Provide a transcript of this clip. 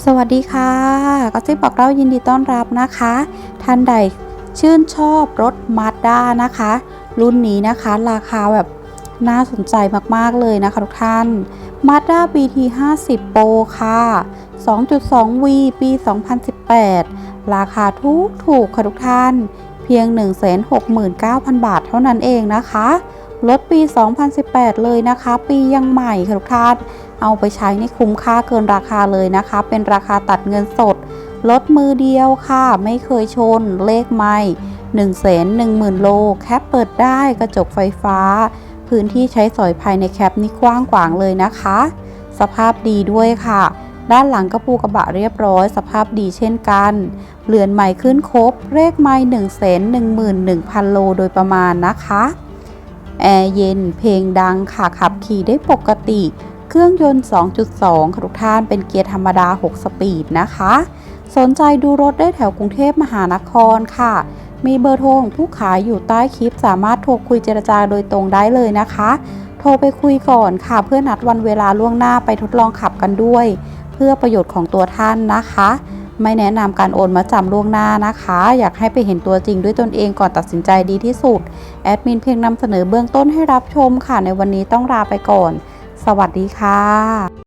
สวัสดีค่ะก็ซิบบอกเรายินดีต้อนรับนะคะ ท่านใดชื่นชอบรถมาสด้านะคะ รุ่นนี้นะคะราคาแบบน่าสนใจมากๆเลยนะคะทุกท่าน Mazda BT 50 Pro ค่ะ 2.2V ปี 2018 ราคาทุกถูกค่ะทุกท่าน เพียง 169,000 บาทเท่านั้นเองนะคะ รถปี 2018 เลยนะคะ ปียังใหม่ค่ะทุกท่านเอาไปใช้นี่คุ้มค่าเกินราคาเลยนะคะ เป็นราคาตัดเงินสดรถมือเดียวค่ะ ไม่เคยชน เลขไม่1 1 0 0 0 0 โล แคปเปิดได้กระจกไฟฟ้า พื้นที่ใช้สอยภายในแคปนี่กว้างขวางเลยนะคะ สภาพดีด้วยค่ะ ด้านหลังกระปูกระบะเรียบร้อย สภาพดีเช่นกันเรือนใหม่ขึ้นครบเลขไม่1 1 1 0 0 0 โลโดยประมาณนะคะ แอร์เย็น เพลงดังค่ะขับขี่ได้ปกติ เครื่องยนต์ 2.2 ค่ะทุกท่านเป็นเกียร์ธรรมดา 6 สปีดนะคะ สนใจดูรถได้แถวกรุงเทพมหานครค่ะ มีเบอร์โทรของผู้ขายอยู่ใต้คลิป สามารถโทรคุยเจรจาโดยตรงได้เลยนะคะ โทรไปคุยก่อนค่ะ เพื่อนัดวันเวลาล่วงหน้าไปทดลองขับกันด้วย เพื่อประโยชน์ของตัวท่านนะคะ ไม่แนะนำการโอนมาจำล่วงหน้านะคะ อยากให้ไปเห็นตัวจริงด้วยตนเองก่อนตัดสินใจดีที่สุด แอดมินเพียงนำเสนอเบื้องต้นให้รับชมค่ะ ในวันนี้ต้องลาไปก่อน สวัสดีค่ะ